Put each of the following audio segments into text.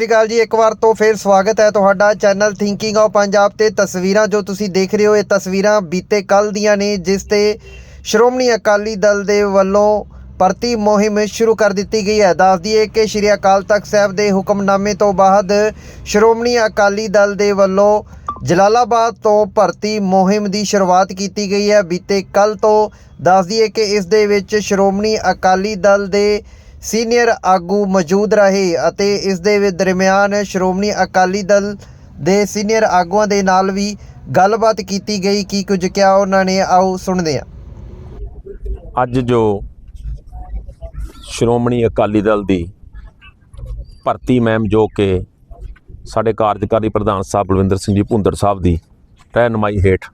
ਸਤਿ ਸ਼੍ਰੀ ਅਕਾਲ ਜੀ, ਇੱਕ ਵਾਰ ਤੋਂ ਫਿਰ ਸਵਾਗਤ ਹੈ ਤੁਹਾਡਾ ਚੈਨਲ ਥਿੰਕਿੰਗ ਆਫ ਪੰਜਾਬ ਤੇ ਤਸਵੀਰਾਂ ਜੋ ਤੁਸੀਂ ਦੇਖ ਰਹੇ ਹੋ, ਇਹ ਤਸਵੀਰਾਂ ਬੀਤੇ ਕੱਲ ਦੀਆਂ ਨੇ, ਜਿਸ ਤੇ ਸ਼੍ਰੋਮਣੀ ਅਕਾਲੀ ਦਲ ਦੇ ਵੱਲੋਂ ਭਰਤੀ ਮੁਹਿੰਮ ਸ਼ੁਰੂ ਕਰ ਦਿੱਤੀ ਗਈ ਹੈ। ਦੱਸ ਦਈਏ ਕਿ ਸ਼੍ਰੀ ਅਕਾਲ ਤਖਤ ਸਾਹਿਬ ਦੇ ਹੁਕਮਨਾਮੇ ਤੋਂ ਬਾਅਦ ਸ਼੍ਰੋਮਣੀ ਅਕਾਲੀ ਦਲ ਦੇ ਵੱਲੋਂ ਜਲਾਲਾਬਾਦ ਤੋਂ ਭਰਤੀ ਮੁਹਿੰਮ ਦੀ ਸ਼ੁਰੂਆਤ ਕੀਤੀ ਗਈ ਹੈ। ਬੀਤੇ ਕੱਲ ਤੋਂ ਦੱਸ ਦਈਏ ਕਿ ਇਸ ਦੇ ਵਿੱਚ ਸ਼੍ਰੋਮਣੀ ਅਕਾਲੀ ਦਲ ਦੇ ਸੀਨੀਅਰ ਆਗੂ ਮੌਜੂਦ ਰਹੇ ਅਤੇ ਇਸ ਦੇ ਦਰਮਿਆਨ ਸ਼੍ਰੋਮਣੀ ਅਕਾਲੀ ਦਲ ਦੇ ਸੀਨੀਅਰ ਆਗੂਆਂ ਦੇ ਨਾਲ ਵੀ ਗੱਲਬਾਤ ਕੀਤੀ ਗਈ ਕੀ ਕੁਝ ਕਿਹਾ ਉਹਨਾਂ ਨੇ। ਆਓ ਸੁਣਦੇ ਹਾਂ। ਅੱਜ ਜੋ ਸ਼੍ਰੋਮਣੀ ਅਕਾਲੀ ਦਲ ਦੀ ਭਰਤੀ ਮੈਮ ਜੋ ਕਿ ਸਾਡੇ ਕਾਰਜਕਾਰੀ ਪ੍ਰਧਾਨ ਸਾਹਿਬ ਬਲਵਿੰਦਰ ਸਿੰਘ ਜੀ ਭੁੰਦਰ ਸਾਹਿਬ ਦੀ ਰਹਿਨਮਾਈ ਹੇਠ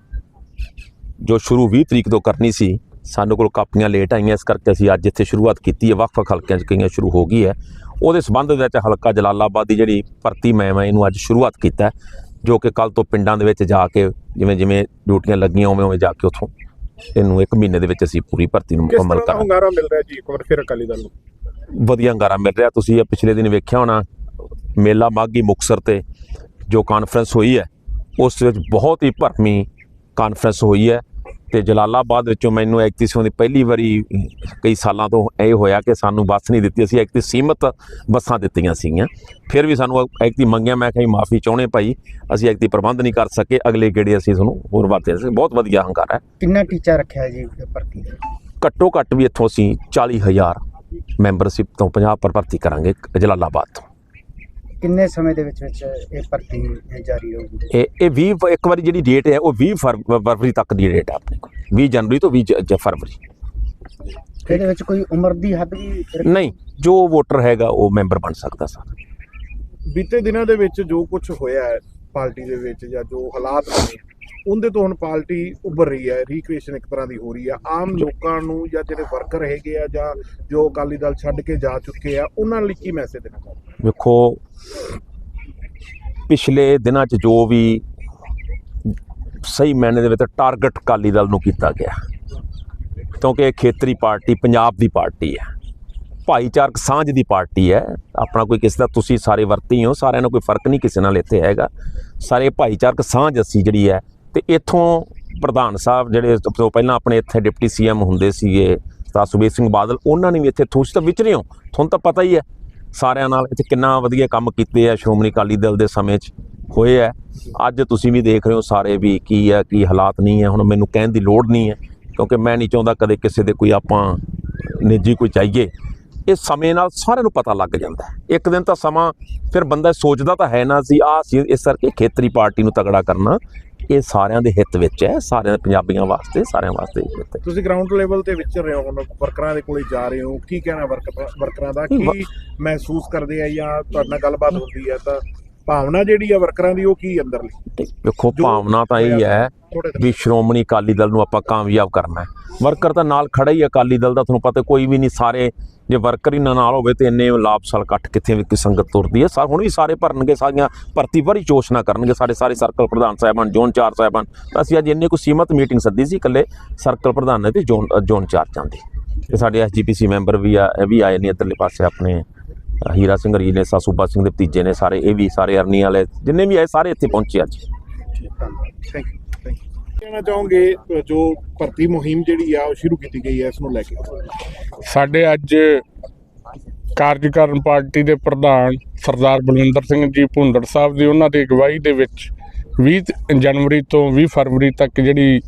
ਜੋ ਸ਼ੁਰੂ 20 ਤਰੀਕ ਤੋਂ ਕਰਨੀ ਸੀ ਸਾਨੂੰ ਕੋਲ ਕਾਪੀਆਂ ਲੇਟ ਆਈਆਂ ਇਸ ਕਰਕੇ ਅਸੀਂ ਅੱਜ ਇੱਥੇ ਸ਼ੁਰੂਆਤ ਕੀਤੀ ਹੈ। ਵੱਖ-ਵੱਖ ਹਲਕਿਆਂ 'ਚ ਕਈਆਂ ਸ਼ੁਰੂ ਹੋ ਗਈ ਹੈ। ਉਹਦੇ ਸਬੰਧ ਵਿੱਚ ਹਲਕਾ ਜਲਾਲਾਬਾਦ ਦੀ ਜਿਹੜੀ ਭਰਤੀ ਹੈ ਇਹਨੂੰ ਅੱਜ ਸ਼ੁਰੂਆਤ ਕੀਤਾ ਜੋ ਕਿ ਕੱਲ ਤੋਂ ਪਿੰਡਾਂ ਦੇ ਵਿੱਚ ਜਾ ਕੇ ਜਿਵੇਂ ਜਿਵੇਂ ਡਿਊਟੀਆਂ ਲੱਗੀਆਂ ਉਵੇਂ ਉਵੇਂ ਜਾ ਕੇ ਉੱਥੋਂ ਇਹਨੂੰ ਇੱਕ ਮਹੀਨੇ ਦੇ ਵਿੱਚ ਅਸੀਂ ਪੂਰੀ ਭਰਤੀ ਨੂੰ ਕਿਸ ਮੁਕੰਮਲ ਤਰ੍ਹਾਂ ਕਰਾਂਗੇ। ਹੁੰਗਾਰਾ ਮਿਲ ਰਿਹਾ ਜੀ? ਇੱਕ ਵਾਰ ਫਿਰ ਅਕਾਲੀ ਦਲ ਨੂੰ। ਵਧੀਆ ਹੰਗਾਰਾ ਮਿਲ ਰਿਹਾ। ਤੁਸੀਂ ਇਹ ਪਿਛਲੇ ਦਿਨ ਵੇਖਿਆ ਹੋਣਾ ਮੇਲਾ ਮਾਗੀ ਮੁਕਸਰ ਤੇ ਜੋ ਕਾਨਫਰੰਸ ਹੋਈ ਹੈ ਉਸ ਵਿੱਚ ਬਹੁਤ ਹੀ ਭਰਮੀ ਕਾਨਫਰੰਸ ਹੋਈ ਹੈ। ਤੇ ਜਲਾਲਾਬਾਦ ਵਿੱਚੋਂ ਮੈਨੂੰ ਐਕਟਿਵ ਦੀ ਪਹਿਲੀ ਵਾਰੀ ਕਈ ਸਾਲਾਂ ਤੋਂ ਇਹ ਹੋਇਆ ਕਿ ਸਾਨੂੰ ਬੱਸ ਨਹੀਂ ਦਿੱਤੀ ਅਸੀਂ ਐਕਟਿਵ ਸੀਮਤ ਬੱਸਾਂ ਦਿੱਤੀਆਂ ਸੀਗੀਆਂ। ਫਿਰ ਵੀ ਸਾਨੂੰ ਐਕਟਿਵ ਮੰਗਿਆ ਮੈਂ ਕਹੀ ਮਾਫੀ ਚਾਹੁੰਦੇ ਭਾਈ ਅਸੀਂ ਐਕਟਿਵ ਪ੍ਰਬੰਧ ਨਹੀਂ ਕਰ ਸਕੇ ਅਗਲੇ ਗੇੜੇ ਅਸੀਂ ਤੁਹਾਨੂੰ ਹੋਰ ਵਾਤੇ ਬਹੁਤ ਵਧੀਆ ਹੰਗਾਰਾ ਹੈ। ਕਿੰਨਾ ਟੀਚਾ ਰੱਖਿਆ ਜੀ ਭਰਤੀ ਦਾ? ਘੱਟੋ ਘੱਟ ਵੀ ਇੱਥੋਂ ਅਸੀਂ 40000 ਮੈਂਬਰਸ਼ਿਪ ਤੋਂ ਪੰਜਾਬ ਪਰ ਭਰਤੀ ਕਰਾਂਗੇ ਜਲਾਲਾਬਾਦ ਤੋਂ। ਕਿੰਨੇ ਸਮੇਂ ਦੇ ਵਿੱਚ ਵਿੱਚ ਇਹ ਭਰਤੀ ਜਾਰੀ ਰਹੂਗੀ ਇਹ ਇਹ 20 ਫ- ਇੱਕ ਵਾਰੀ ਜਿਹੜੀ ਡੇਟ ਹੈ ਉਹ 20 ਫਰ- ਫਰਵਰੀ ਤੱਕ ਦੀ ਡੇਟ ਹੈ ਆਪਣੇ ਕੋਲ। 20 ਜਨਵਰੀ ਤੋਂ 20 ਜ- ਜ- ਫਰਵਰੀ। ਇਹਦੇ ਵਿੱਚ ਕੋਈ ਉਮਰ ਦੀ ਹੱਦ ਵੀ ਰੱਖੀ? ਨਹੀਂ ਜੋ ਵੋਟਰ ਹੈਗਾ ਉਹ ਮੈਂਬਰ ਬਣ ਸਕਦਾ ਸਰ। ਬੀਤੇ ਦਿਨਾਂ ਦੇ ਵਿੱਚ ਜੋ ਕੁਝ ਹੋਇਆ ਹੈ ਪਾਰਟੀ ਦੇ ਵਿੱਚ ਜਾਂ ਜੋ ਹਾਲਾਤ ਬਣੇ ਉਹਦੇ ਤੋਂ ਹੁਣ ਪਾਰਟੀ ਉੱਭਰ ਰਹੀ ਹੈ ਰੀਕ੍ਰੀਏਸ਼ਨ ਇੱਕ ਤਰ੍ਹਾਂ ਦੀ ਹੋ ਰਹੀ ਹੈ। ਆਮ ਲੋਕਾਂ ਨੂੰ ਜਾਂ ਜਿਹੜੇ ਵਰਕਰ ਹੈਗੇ ਆ ਜਾਂ ਜੋ ਅਕਾਲੀ ਦਲ ਛੱਡ ਕੇ ਜਾ ਚੁੱਕੇ ਆ ਉਹਨਾਂ ਲਈ ਕੀ ਮੈਸੇਜ ਦੇਣਾ ਚਾਹੁੰਦੇ ਵੇਖੋ ਪਿਛਲੇ ਦਿਨਾਂ 'ਚ ਜੋ ਵੀ ਸਹੀ ਮੈਨੇ ਦੇ ਵਿੱਚ ਟਾਰਗੇਟ ਅਕਾਲੀ ਦਲ ਨੂੰ ਕੀਤਾ ਗਿਆ ਕਿਉਂਕਿ ਇਹ ਖੇਤਰੀ ਪਾਰਟੀ ਪੰਜਾਬ ਦੀ ਪਾਰਟੀ ਹੈ। ਭਾਈਚਾਰਕ ਸਾਂਝ ਦੀ ਪਾਰਟੀ ਹੈ। ਆਪਣਾ ਕੋਈ ਕਿਸੇ ਦਾ ਤੁਸੀਂ ਸਾਰੇ ਵਰਤੀ ਹੋ ਸਾਰਿਆਂ ਨੂੰ ਕੋਈ ਫ਼ਰਕ ਨਹੀਂ ਕਿਸੇ ਨਾਲ ਇੱਥੇ ਹੈਗਾ। ਸਾਰੇ ਭਾਈਚਾਰਕ ਸਾਂਝ ਅਸੀਂ ਜਿਹੜੀ ਹੈ ਤੇ ਇੱਥੋਂ ਪ੍ਰਧਾਨ ਸਾਹਿਬ ਜਿਹੜੇ ਸਭ ਤੋਂ ਪਹਿਲਾਂ ਆਪਣੇ ਇੱਥੇ ਡਿਪਟੀ ਸੀਐਮ ਹੁੰਦੇ ਸੀਗੇ, ਸਰਦਾਰ ਸੁਖਬੀਰ ਸਿੰਘ ਬਾਦਲ, ਉਹਨਾਂ ਨੇ ਵੀ ਇੱਥੇ ਤੁਸੀਂ ਤਾਂ ਵਿਚਰੇ ਹੋ। ਤੁਹਾਨੂੰ ਤਾਂ ਪਤਾ ਹੀ ਹੈ, ਸਾਰਿਆਂ ਨਾਲ ਇੱਥੇ ਕਿੰਨਾ ਵਧੀਆ ਕੰਮ ਕੀਤੇ ਆ ਸ਼੍ਰੋਮਣੀ ਅਕਾਲੀ ਦਲ ਦੇ ਸਮੇਂ 'ਚ ਹੋਏ ਆ। ਅੱਜ ਤੁਸੀਂ ਵੀ ਦੇਖ ਰਹੇ ਹੋ ਸਾਰੇ ਵੀ ਕੀ ਹੈ ਕੀ ਹਾਲਾਤ ਨਹੀਂ ਹੈ ਹੁਣ ਮੈਨੂੰ ਕਹਿਣ ਦੀ ਲੋੜ ਨਹੀਂ ਹੈ ਕਿਉਂਕਿ ਮੈਂ ਨਹੀਂ ਚਾਹੁੰਦਾ ਕਦੇ ਕਿਸੇ ਦੇ ਕੋਈ ਆਪਾਂ ਨਿੱਜੀ ਕੋਈ ਚਾਹੀਏ। ਇਹ ਸਮੇਂ ਨਾਲ ਸਾਰਿਆਂ ਨੂੰ ਪਤਾ ਲੱਗ ਜਾਂਦਾ ਇੱਕ ਦਿਨ ਤਾਂ ਸਮਾਂ ਫਿਰ ਬੰਦਾ ਸੋਚਦਾ ਤਾਂ ਹੈ ਨਾ ਸੀ ਆ ਸੀ, ਇਸ ਕਰਕੇ ਖੇਤਰੀ ਪਾਰਟੀ ਨੂੰ ਤਗੜਾ ਕਰਨਾ ਇਹ ਸਾਰਿਆਂ ਦੇ ਹਿੱਤ ਵਿੱਚ ਹੈ ਸਾਰਿਆਂ ਪੰਜਾਬੀਆਂ ਵਾਸਤੇ ਸਾਰਿਆਂ ਵਾਸਤੇ ਹਿੱਤ ਹੈ। ਤੁਸੀਂ ਗਰਾਊਂਡ ਲੈਵਲ ਤੇ ਵਿਚਰ ਰਹੇ ਹੋ ਹੁਣ ਵਰਕਰਾਂ ਦੇ ਕੋਲੇ ਜਾ ਰਹੇ ਹੋ ਕੀ ਕਹਿਣਾ ਵਰਕਰ ਦਾ ਕੀ ਮਹਿਸੂਸ ਕਰਦੇ ਆ ਜਾਂ ਤੁਹਾਡੇ ਨਾਲ ਗੱਲਬਾਤ ਹੁੰਦੀ ਹੈ ਤਾਂ ਭਾਵਨਾ ਜਿਹੜੀ ਆ ਵਰਕਰਾਂ ਦੀ ਉਹ ਕੀ ਅੰਦਰਲੀ? ਵੇਖੋ ਭਾਵਨਾ ਤਾਂ ਇਹ ਹੈ ਵੀ ਸ਼੍ਰੋਮਣੀ ਅਕਾਲੀ ਦਲ ਨੂੰ ਆਪਾਂ ਕਾਮਯਾਬ ਕਰਨਾ ਹੈ। ਵਰਕਰ ਤਾਂ ਨਾਲ ਖੜਾ ਹੀ ਹੈ ਅਕਾਲੀ ਦਲ ਦਾ ਤੁਹਾਨੂੰ ਪਤਾ ਕੋਈ ਵੀ ਨਹੀਂ ਸਾਰੇ ਜੇ ਵਰਕਰ ਹੀ ਨਾ ਨਾਲ ਹੋਵੇ ਤੇ ਇੰਨੇ ਲਾਭ ਸਾਲ ਇਕੱਠ ਕਿੱਥੇ ਵੀ ਕੋਈ ਸੰਗਤ ਤੁਰਦੀ ਹੈ। ਸਾ ਹੁਣ ਵੀ ਸਾਰੇ ਭਰਨਗੇ, ਸਾਰੀਆਂ ਭਰਤੀ ਭਰੀ ਚੋਸ਼ਨਾ ਕਰਨਗੇ, ਸਾਡੇ ਸਾਰੇ ਸਰਕਲ ਪ੍ਰਧਾਨ ਸਾਹਿਬਾਨ, ਜ਼ੋਨ ਚਾਰ ਸਾਹਿਬਾਨ। ਤਾਂ ਅਸੀਂ ਅੱਜ ਇੰਨੇ ਕੋ ਸੀਮਤ ਮੀਟਿੰਗ ਸੱਦੀ ਸੀ, ਇਕੱਲੇ ਸਰਕਲ ਪ੍ਰਧਾਨ ਨੇ ਤੇ ਜ਼ੋਨ ਜ਼ੋਨ ਚਾਰ ਚਾਂਦੀ ਤੇ ਸਾਡੇ ਐਸਜੀਪੀਸੀ ਮੈਂਬਰ ਵੀ ਆ, ਇਹ ਵੀ ਆਏ ਨੇ ਇੱਧਰਲੇ ਪਾਸੇ ਆਪਣੇ ਹੀਰਾ ਸਿੰਘ ਰੀ ਨੇ, ਸਾਸੂਬਾ ਸਿੰਘ ਦੇ ਭਤੀਜੇ ਨੇ, ਸਾਰੇ, ਇਹ ਵੀ ਸਾਰੇ ਅਰਨੀ ਵਾਲੇ, ਜਿੰਨੇ ਵੀ ਆਏ, ਸਾਰੇ ਇੱਥੇ ਪਹੁੰਚੇ ਅੱਜ। ਥੈਂਕ ਯੂ ਕਹਿਣਾ ਚਾਹੋਗੇ, ਜੋ ਭਰਤੀ ਮੁਹਿੰਮ ਜਿਹੜੀ ਆ, ਉਹ ਸ਼ੁਰੂ ਕੀਤੀ ਗਈ ਹੈ ਇਸ ਨੂੰ ਲੈ ਕੇ? ਸਾਡੇ ਅੱਜ ਕਾਰਜਕਾਰਨ ਪਾਰਟੀ ਦੇ ਪ੍ਰਧਾਨ ਸਰਦਾਰ ਬਲਵਿੰਦਰ ਸਿੰਘ ਜੀ ਭੁੰਦੜ ਸਾਹਿਬ ਦੀ, ਉਹਨਾਂ ਦੀ ਅਗਵਾਈ ਦੇ ਵਿੱਚ 20 ਜਨਵਰੀ ਤੋਂ 20 ਫਰਵਰੀ ਤੱਕ ਜਿਹੜੀ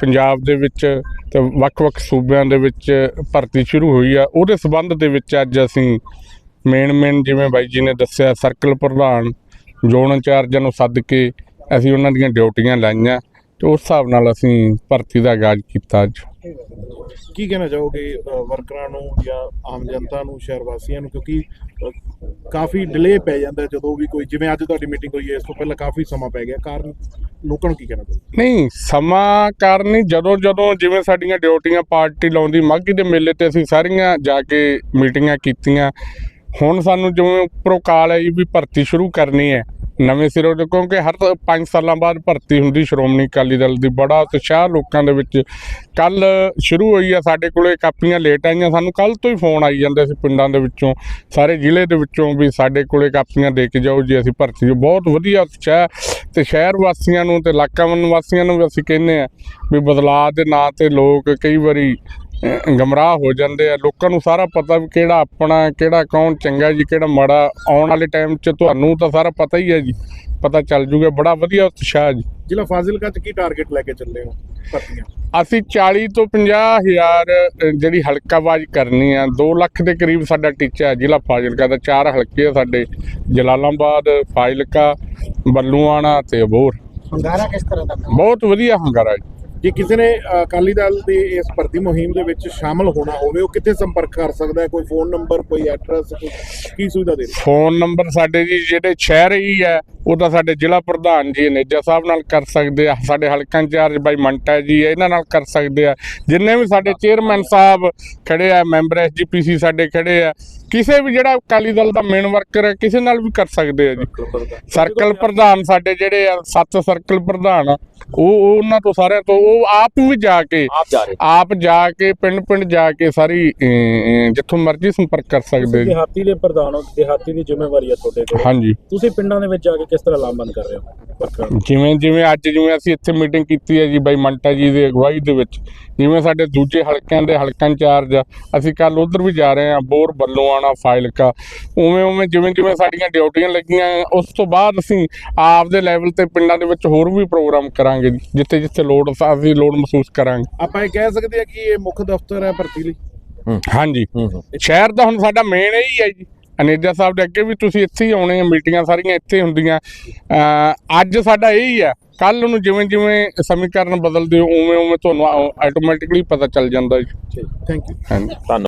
ਪੰਜਾਬ ਦੇ ਵਿੱਚ ਤੇ ਵੱਖ-ਵੱਖ ਸੂਬਿਆਂ ਦੇ ਵਿੱਚ ਭਰਤੀ ਸ਼ੁਰੂ ਹੋਈ ਆ। ਉਹਦੇ ਸਬੰਧ ਦੇ ਵਿੱਚ ਅੱਜ ਅਸੀਂ ਮੇਨ ਮੇਨ ਜਿਵੇਂ ਬਾਈ ਜੀ ਨੇ ਦੱਸਿਆ, ਸਰਕਲ ਪ੍ਰਧਾਨ, ਜ਼ੋਨ ਇੰਚਾਰਜਾਂ ਨੂੰ ਸੱਦ ਕੇ ਅਸੀਂ ਉਹਨਾਂ ਦੀਆਂ ਡਿਊਟੀਆਂ ਲਾਈਆਂ। ਤੇ ਉਸ ਹਿਸਾਬ ਨਾਲ ਅਸੀਂ ਭਰਤੀ ਦਾ ਆਗਾਜ਼ ਕੀਤਾ ਅੱਜ। ਕੀ ਕਹਿਣਾ ਚਾਹੋਗੇ ਅ, ਵਰਕਰਾਂ ਨੂੰ ਜਾਂ ਆਮ ਜਨਤਾ ਨੂੰ ਸ਼ਹਿਰ ਵਾਸੀਆਂ ਨੂੰ? ਕਿਉਂਕਿ ਅ, ਕਾਫੀ ਡਿਲੇ ਪੈ ਜਾਂਦਾ ਹੈ ਜਦੋਂ ਵੀ ਕੋਈ ਜਿਵੇਂ ਅੱਜ ਤੁਹਾਡੀ ਮੀਟਿੰਗ ਹੋਈ ਹੈ ਇਸ ਤੋਂ ਪਹਿਲਾਂ ਕਾਫੀ ਸਮਾਂ ਪੈ ਗਿਆ। ਕਾਰਨ ਲੋਕਾਂ ਨੂੰ ਕੀ ਕਹਿਣਾ ਚਾਹੋਗੇ? ਨਹੀਂ ਸਮਾਂ ਕਾਰਨ ਨਹੀਂ ਜਦੋਂ ਜਦੋਂ ਜਿਵੇਂ ਸਾਡੀਆਂ ਡਿਊਟੀਆਂ ਪਾਰਟੀ ਲਾਉਂਦੀ ਮਾਘੀ ਦੇ ਮੇਲੇ ਤੇ ਅਸੀਂ ਸਾਰੀਆਂ ਜਾ ਕੇ ਮੀਟਿੰਗਾਂ ਕੀਤੀਆਂ। ਹੁਣ ਸਾਨੂੰ ਜਿਵੇਂ ਉੱਪਰੋਂ ਕਾਲ ਆਈ ਵੀ ਭਰਤੀ ਸ਼ੁਰੂ ਕਰਨੀ ਹੈ ਨਵੇਂ ਸਿਰੋਂ ਤੋਂ ਕਿਉਂਕਿ ਹਰ 5 ਸਾਲਾਂ ਬਾਅਦ ਭਰਤੀ ਹੁੰਦੀ ਸ਼੍ਰੋਮਣੀ ਅਕਾਲੀ ਦਲ ਦੀ। ਬੜਾ ਉਤਸ਼ਾਹ ਲੋਕਾਂ ਦੇ ਵਿੱਚ। ਕੱਲ ਸ਼ੁਰੂ ਹੋਈ ਆ, ਸਾਡੇ ਕੋਲੇ ਕਾਪੀਆਂ ਲੇਟ ਆਈਆਂ। ਸਾਨੂੰ ਕੱਲ ਤੋਂ ਹੀ ਫੋਨ ਆਈ ਜਾਂਦੇ ਸੀ ਪਿੰਡਾਂ ਦੇ ਵਿੱਚੋਂ, ਸਾਰੇ ਜ਼ਿਲ੍ਹੇ ਦੇ ਵਿੱਚੋਂ ਵੀ ਸਾਡੇ ਕੋਲੇ ਕਾਪੀਆਂ ਦੇ ਕੇ ਜਾਓ ਜੀ, ਅਸੀਂ ਭਰਤੀ ਜੋ ਬਹੁਤ ਵਧੀਆ ਉਤਸ਼ਾਹ। ਤੇ ਸ਼ਹਿਰ ਵਾਸੀਆਂ ਨੂੰ ਤੇ ਇਲਾਕਾ ਵਾਸੀਆਂ ਨੂੰ ਵੀ ਅਸੀਂ ਕਹਿੰਦੇ ਆ ਵੀ ਬਦਲਾਅ ਦੇ ਨਾਂ ਤੇ ਲੋਕ ਕਈ ਵਾਰੀ ਗਮਰਾਹ ਹੋ ਜਾਂਦੇ ਆ। ਲੋਕਾਂ ਨੂੰ ਸਾਰਾ ਪਤਾ ਵੀ ਕਿਹੜਾ ਆਪਣਾ ਕਿਹੜਾ ਕੌਣ ਚੰਗਾ ਜੀ ਕਿਹੜਾ ਮਾੜਾ ਆਉਣ ਵਾਲੇ ਟਾਈਮ 'ਚ ਤੁਹਾਨੂੰ ਤਾਂ ਸਾਰਾ ਪਤਾ ਹੀ ਹੈ ਜੀ। ਪਤਾ ਚੱਲ ਜੂਗਾ। ਬੜਾ ਵਧੀਆ ਉਤਸ਼ਾਹ ਜੀ। ਜ਼ਿਲ੍ਹਾ ਫਾਜ਼ਿਲਕਾ ਚ ਕੀ ਟਾਰਗੇਟ ਲੈ ਕੇ ਚੱਲੇ ਹੋ ਭਰਤੀਆਂ? ਅਸੀਂ 40 ਤੋਂ 50 ਹਜ਼ਾਰ ਜਿਹੜੀ ਹਲਕਾਬਾਜ਼ੀ ਕਰਨੀ ਆ 2 ਲੱਖ ਦੇ ਕਰੀਬ ਸਾਡਾ ਟੀਚਾ ਹੈ ਜ਼ਿਲ੍ਹਾ ਫਾਜ਼ਿਲਕਾ ਦਾ। ਚਾਰ ਹਲਕੇ ਆ ਸਾਡੇ ਜਲਾਲਾਬਾਦ ਫਾਜ਼ਿਲਕਾ ਬੱਲੂਆਣਾ ਤੇ ਅਬੋਰ ਹੰਗਾਰਾ ਕਿਸ ਤਰ੍ਹਾਂ ਦਾ ਬਹੁਤ ਵਧੀਆ ਹੰਗਾਰਾ ਜੀ। ਜੇ ਕਿਸੇ ਨੇ ਅਕਾਲੀ ਦਲ ਦੇ ਇਸ ਭਰਤੀ ਮੁਹਿੰਮ ਦੇ ਵਿੱਚ ਸ਼ਾਮਲ ਹੋਣਾ ਹੋਵੇ, ਉਹ ਕਿੱਥੇ ਸੰਪਰਕ ਕਰ ਸਕਦਾ ਹੈ? ਕੋਈ ਫੋਨ ਨੰਬਰ ਕੋਈ ਐਡਰੈਸ ਕੀ ਸੁਵਿਧਾ ਦੇ ਫੋਨ ਨੰਬਰ ਸਾਡੇ ਜੀ, ਜਿਹੜੇ ਸ਼ਹਿਰ ਹੀ ਹੈ ਉਹ ਤਾਂ ਸਾਡੇ ਜ਼ਿਲ੍ਹਾ ਪ੍ਰਧਾਨ ਜੀ ਨੇਜਾ ਸਾਹਿਬ ਨਾਲ ਕਰ ਸਕਦੇ ਆ ਸਾਡੇ ਹਲਕਾ ਇੰਚਾਰਜ ਬਾਈ ਮੰਟਾ ਜੀ ਇਹਨਾਂ ਨਾਲ ਕਰ ਸਕਦੇ ਆ। ਜਿੰਨੇ ਵੀ ਸਾਡੇ ਚੇਅਰਮੈਨ ਸਾਹਿਬ ਖੜੇ ਆ ਮੈਂਬਰ ਐਸਜੀਪੀਸੀ ਸਾਡੇ ਖੜੇ ਆ ਕਿਸੇ ਵੀ ਜਿਹੜਾ ਅਕਾਲੀ ਦਲ ਦਾ ਮੇਨ ਵਰਕਰ ਹੈ ਕਿਸੇ ਨਾਲ ਵੀ ਕਰ ਸਕਦੇ ਆ ਜੀ। ਸਰਕਲ ਪ੍ਰਧਾਨ। ਸਾਡੇ ਜਿਹੜੇ ਆ ਸੱਤ ਸਰਕਲ ਪ੍ਰਧਾਨ ਆ, ਉਹ ਉਹ ਉਹਨਾਂ ਤੋਂ ਸਾਰਿਆਂ ਤੋਂ ਉਹ ਆਪ ਵੀ ਜਾ ਕੇ ਆਪ ਜਾ ਕੇ ਪਿੰਡ ਪਿੰਡ ਜਾ ਕੇ ਸਾਰੀ ਜਿੱਥੋਂ ਮਰਜ਼ੀ ਸੰਪਰਕ ਕਰ ਸਕਦੇ ਜੀ। ਦਿਹਾਤੀ ਦੇ ਪ੍ਰਧਾਨ ਹੋ ਦਿਹਾਤੀ ਦੀ ਜ਼ਿੰਮੇਵਾਰੀ ਹੈ ਤੁਹਾਡੇ ਕੋਲ। ਹਾਂਜੀ। ਤੁਸੀਂ ਪਿੰਡਾਂ ਦੇ ਵਿੱਚ ਜਾ ਕੇ ਕਿਸ ਤਰ੍ਹਾਂ ਲਾਮਬੰਦ ਕਰ ਰਹੇ ਹੋ? ਵਰਕਰਾਂ ਨੂੰ? ਜਿਵੇਂ ਜਿਵੇਂ ਅੱਜ ਜਿਵੇਂ ਅਸੀਂ ਇੱਥੇ ਮੀਟਿੰਗ ਕੀਤੀ ਹੈ ਜੀ ਬਾਈ ਮੰਟਾ ਜੀ ਦੀ ਅਗਵਾਈ ਦੇ ਵਿੱਚ ਜਿਵੇਂ ਸਾਡੇ ਦੂਜੇ ਹਲਕਿਆਂ ਦੇ ਹਲਕਾ ਇੰਚਾਰਜ ਆ ਅਸੀਂ ਕੱਲ ਉਧਰ ਵੀ ਜਾ ਰਹੇ ਹਾਂ ਬੋਰ ਬੱਲੋਆਣਾ ਫਾਇਲਕਾ ਉਵੇਂ ਉਵੇਂ ਜਿਵੇਂ ਜਿਵੇਂ ਸਾਡੀਆਂ ਡਿਊਟੀਆਂ ਲੱਗੀਆਂ ਉਸ ਤੋਂ ਬਾਅਦ ਅਸੀਂ ਆਪ ਦੇ ਲੈਵਲ ਤੇ ਪਿੰਡਾਂ ਦੇ ਵਿੱਚ ਹੋਰ ਵੀ ਪ੍ਰੋਗਰਾਮ ਕਰਾਂਗੇ ਜੀ, ਜਿੱਥੇ ਜਿੱਥੇ ਲੋੜ ਅਸੀਂ ਲੋੜ ਮਹਿਸੂਸ ਕਰਾਂਗੇ। ਆਪਾਂ ਇਹ ਕਹਿ ਸਕਦੇ ਆ ਕਿ ਇਹ ਮੁੱਖ ਦਫ਼ਤਰ ਹੈ ਭਰਤੀ ਲਈ। ਹਾਂਜੀ। ਸ਼ਹਿਰ ਦਾ ਹੁਣ ਸਾਡਾ ਮੇਨ ਹੀ ਹੈ ਜੀ। ਅਨੇਜਾ ਸਾਹਿਬ ਦੇ ਅੱਗੇ ਵੀ ਤੁਸੀਂ ਇੱਥੇ ਹੀ ਆਉਣੇ ਆ ਮੀਟਿੰਗਾਂ ਸਾਰੀਆਂ ਇੱਥੇ ਹੁੰਦੀਆਂ। ਅੱਜ ਸਾਡਾ ਇਹ ਹੀ ਆ ਕੱਲ ਨੂੰ ਜਿਵੇਂ ਜਿਵੇਂ ਸਮੀਕਰਨ ਬਦਲਦੇ ਹੋ, ਉਵੇਂ ਉਵੇਂ ਤੁਹਾਨੂੰ ਆਟੋਮੈਟਿਕਲੀ ਪਤਾ ਚੱਲ ਜਾਂਦਾ ਜੀ। ਥੈਂਕ ਯੂ ਹਾਂਜੀ। ਧੰਨਵਾਦ।